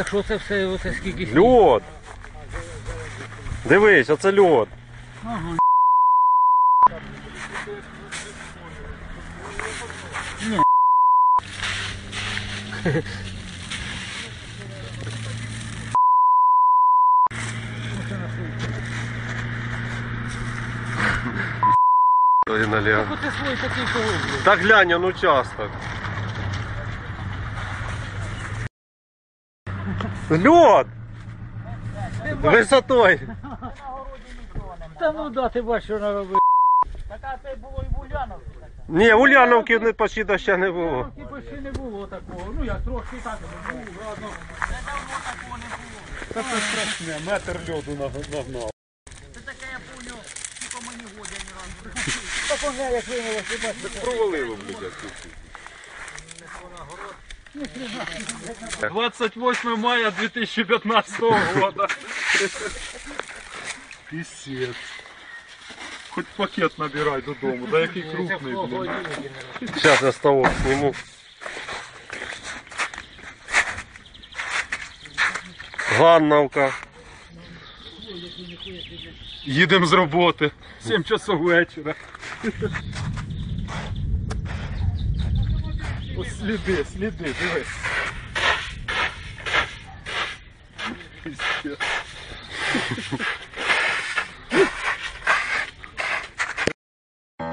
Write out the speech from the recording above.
Так що це все, оце скільки сніг? Льод. Дивись, оце льод. Ага. Ой, налево. Оце свой такий колодязь. Так глянь, он участок. Лед! Висотой. Та ну да, ти бачиш, що наробив. Така це було і в Уляновці. Ні, Ульяновки не почти доща не було. Типу ще не було такого. Ну як трошки так було, ладно. Та це страшне, метр льоду нагнав. Це таке я поняв, тільки мені годя ні разу. Так як виявилося, ти бачиш. Провалило, блядь, 28 мая 2015 года. Пісець. Хоч пакет набирай додому, да який крупний, блін. Сейчас я ставок сниму. Ганновка. Їдемо з роботи. 7 часов вечора. Ось сліди, сліди, дивись.